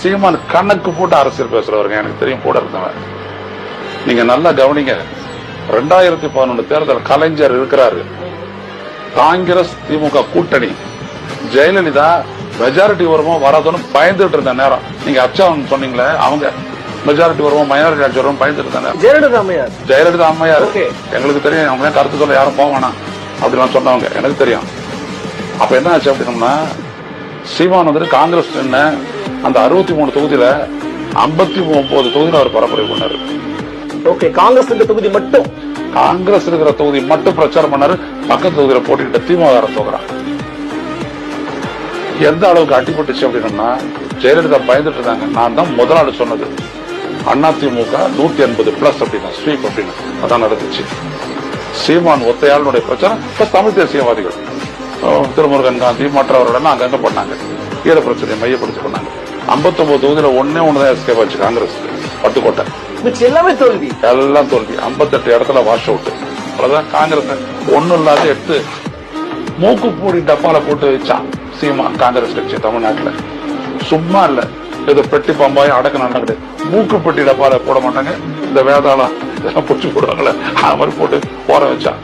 சீமான் கணக்கு போட்டு அரசியல் பேசுறவருங்க. எனக்கு தெரியும் கூட இருந்தவன் நீங்க நல்லா கவனிங்க. ரெண்டாயிரத்தி பதினொன்று தேர்தல் கலைஞர் இருக்கிறாரு. காங்கிரஸ் திமுக கூட்டணி. ஜெயலலிதா மெஜாரிட்டி வருமோ வராதோன்னு பயந்துட்டு இருந்த நேரம். நீங்க அச்சாவன் சொன்னீங்களே அவங்க மெஜாரிட்டி வருவோம் மைனாரிட்டி ஆட்சி வருவோம் பயந்துட்டு இருந்த நேரம். ஜெயலலிதா அம்மையார். ஜெயலலிதா அம்மையார். எங்களுக்கு தெரியும் அவங்க கருத்து சொல்ல யாரும் போக வேணாம். அப்படிலாம் சொன்னவங்க. எனக்கு தெரியும். அப்ப என்ன ஆச்சு அப்படின்னம்னா சீமான் வந்துட்டு காங்கிரஸ் நின்ன அந்த அறுபத்தி மூணு தொகுதியில ஐம்பத்தி ஒன்பது தொகுதியில அவர் பரப்புரை பண்ணாரு. ஓகே காங்கிரஸ் இந்த தொகுதி மட்டும்? காங்கிரஸ் இருக்கிற தொகுதி மட்டும் பிரச்சாரம் பண்ணாரு. பக்கத்து தொகுதியில போட்டிக்கிட்ட திமுக தோக்குறான். எந்த அளவுக்கு அடிபட்டுச்சு அப்படின்னா ஜெயலலிதா பயந்துட்டு இருந்தாங்க. நான் தான் முதல் ஆள் சொன்னது. அண்ணா திமுக நூத்தி எண்பது பிளஸ் அப்படின்னா ஸ்வீப் அப்படின்னு. அதான் நடந்துச்சு. சீமான் ஒத்தையாளுடைய பிரச்சாரம். இப்ப தமிழ் தேசியவாதிகள். திருமுருகன் காந்தி மற்றவர்களெல்லாம் அங்கங்க பண்ணாங்க ஈழ பிரச்சனையை மையப்படுத்தி பண்ணாங்க 59 தொகுதியில ஒன்னே ஒண்ணுதான் எஸ்கேப் ஆச்சு காங்கிரஸ் பட்டுக்கோட்டை. எல்லாமே தோல்வி. எல்லாம் தோல்வி. 58 இடத்துல வாஷ் அவுட் அவ்வளவுதான். காங்கிரஸ் ஒண்ணும் இல்லாத எடுத்து மூக்கு பூடி டப்பால போட்டு வச்சான் சீமா காங்கிரஸ் கட்சி தமிழ்நாட்டுல. சும்மா இல்ல. ஏதோ பெட்டி பம்பாய் அடக்க நடக்குது. மூக்கு பெட்டி டப்பால போட மாட்டாங்க. இந்த வேதாளம் இதெல்லாம் பிடிச்சி போடுவாங்கல்ல அது மாதிரி போட்டு போற வச்சான்